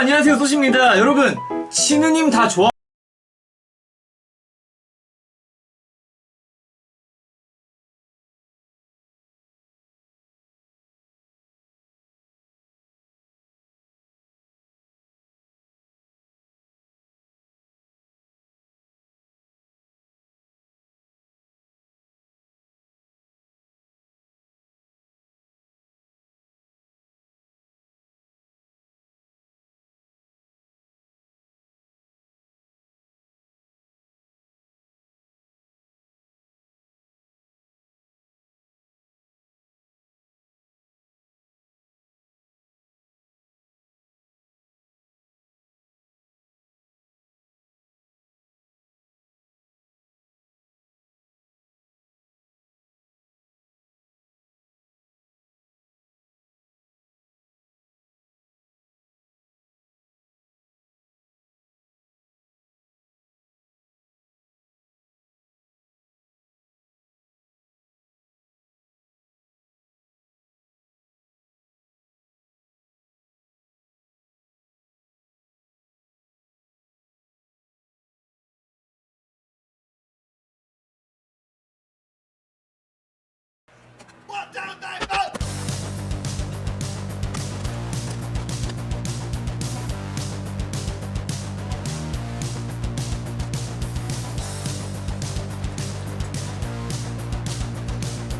안녕하세요. 소식입니다. 여러분 신우님 다 좋아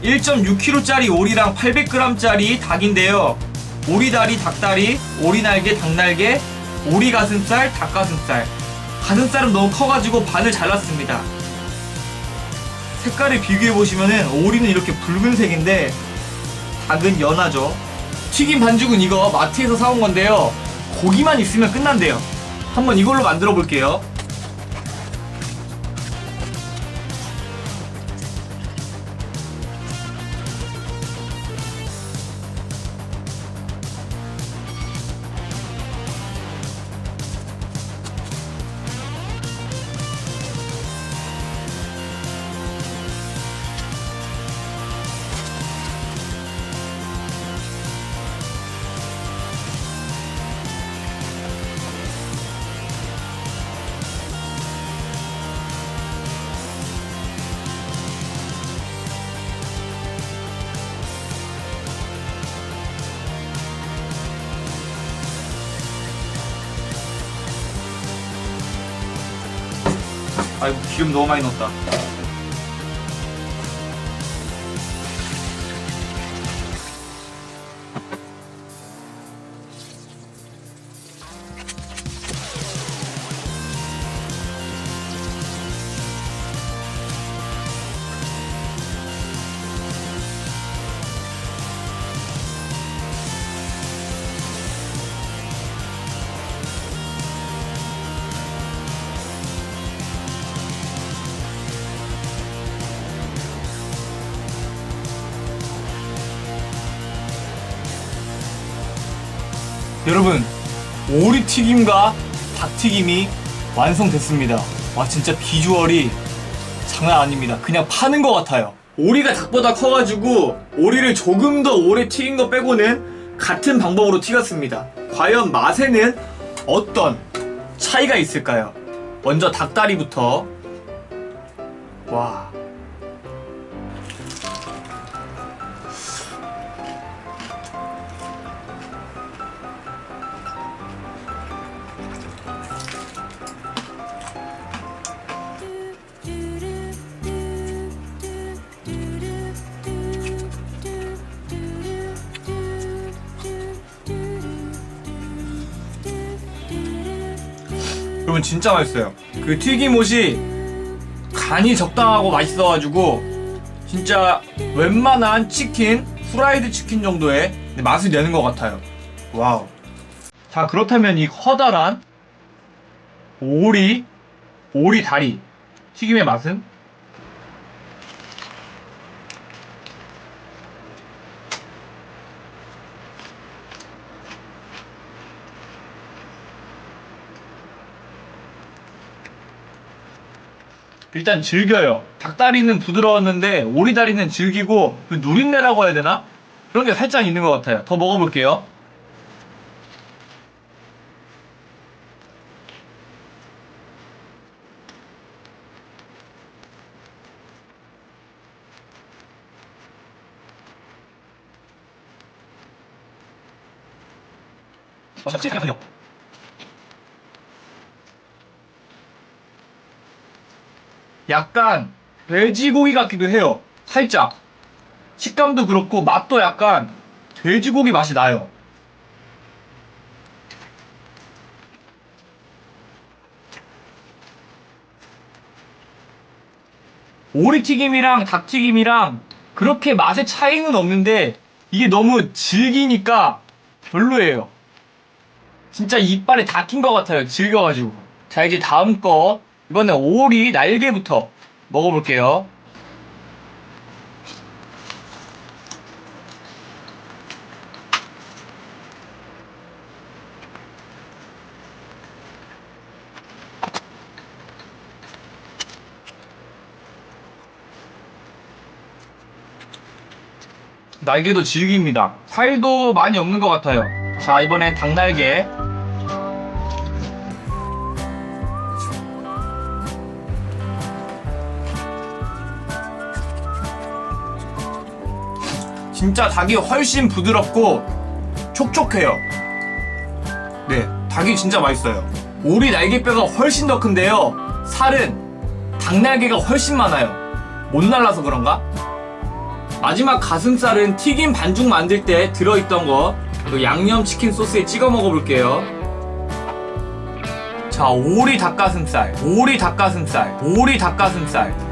(1.6kg짜리) 오리랑 (800g짜리) 닭인데요. 오리다리 닭다리 오리날개 닭날개 오리 가슴살 닭가슴살. 가슴살은 너무 커가지고 반을 잘랐습니다 색깔을 비교해 보시면은 오리는 이렇게 붉은색인데 닭은 연하죠. 튀김 반죽은 이거 마트에서 사온 건데요. 고기만 있으면 끝난대요. 한번 이걸로 만들어 볼게요 아이고 기름 너무 많이 넣었다 여러분 오리튀김과 닭튀김이 완성됐습니다. 와 진짜 비주얼이 장난 아닙니다. 그냥 파는 것 같아요. 오리가 닭보다 커가지고 오리를 조금 더 오래 튀긴 거 빼고는 같은 방법으로 튀겼습니다. 과연 맛에는 어떤 차이가 있을까요? 먼저 닭다리부터. 와 여러분 진짜 맛있어요. 그 튀김옷이 간이 적당하고 맛있어가지고 진짜 웬만한 치킨, 후라이드 치킨 정도의 맛을 내는 것 같아요. 와우. 자 그렇다면 이 커다란 오리, 오리 다리 튀김의 맛은? 일단 즐겨요. 닭다리는 부드러웠는데 오리다리는 질기고 그 누린내라고 해야 되나? 그런 게 살짝 있는 것 같아요. 더 먹어볼게요. 어서 찌개가요. 약간 돼지고기 같기도 해요. 살짝. 식감도 그렇고 맛도 약간 돼지고기 맛이 나요. 오리튀김이랑 닭튀김이랑 그렇게 맛의 차이는 없는데 이게 너무 질기니까 별로예요. 진짜 이빨에 닿힌 것 같아요. 질겨가지고. 자, 이제 다음 거. 이번엔 오리 날개부터 먹어볼게요. 날개도 질깁니다. 살도 많이 없는 것 같아요. 자, 이번엔 닭날개. 진짜 닭이 훨씬 부드럽고 촉촉해요. 네, 닭이 진짜 맛있어요. 오리 날개뼈가 훨씬 더 큰데요. 살은 닭날개가 훨씬 많아요. 못 날라서 그런가? 마지막 가슴살은 튀김 반죽 만들 때 들어있던 거, 그 양념 치킨 소스에 찍어 먹어볼게요. 자, 오리 닭가슴살, 오리 닭가슴살, 오리 닭가슴살.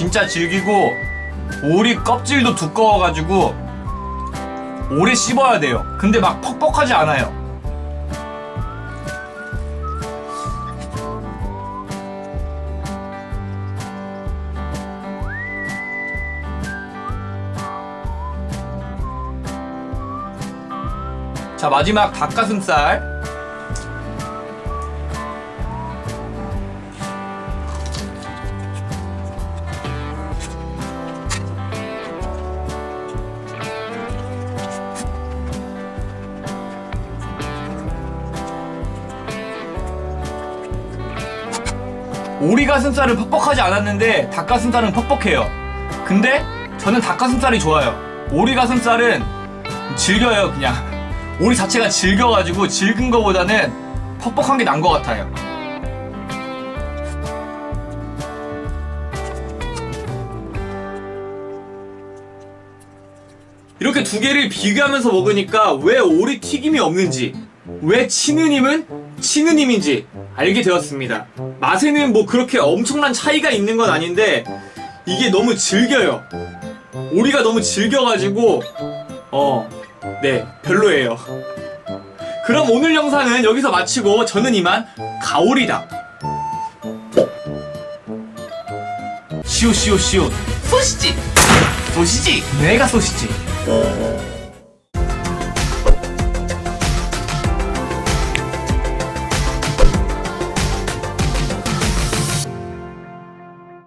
진짜 질기고 오리 껍질도 두꺼워가지고 오래 씹어야 돼요. 근데 막 퍽퍽하지 않아요. 자 마지막 닭가슴살 오리 가슴살은 퍽퍽하지 않았는데 닭가슴살은 퍽퍽해요. 근데 저는 닭가슴살이 좋아요. 오리 가슴살은 질겨요, 그냥. 오리 자체가 질겨가지고 질긴 거보다는 퍽퍽한 게 난 것 같아요. 이렇게 두 개를 비교하면서 먹으니까 왜 오리 튀김이 없는지, 왜 치느님은 치느님인지 알게 되었습니다. 맛에는 뭐 그렇게 엄청난 차이가 있는 건 아닌데 이게 너무 질겨요. 오리가 너무 질겨가지고 어, 네, 별로예요. 그럼 오늘 영상은 여기서 마치고 저는 이만 가오리다. 시오 시오 시오 소시지 소시지 내가 소시지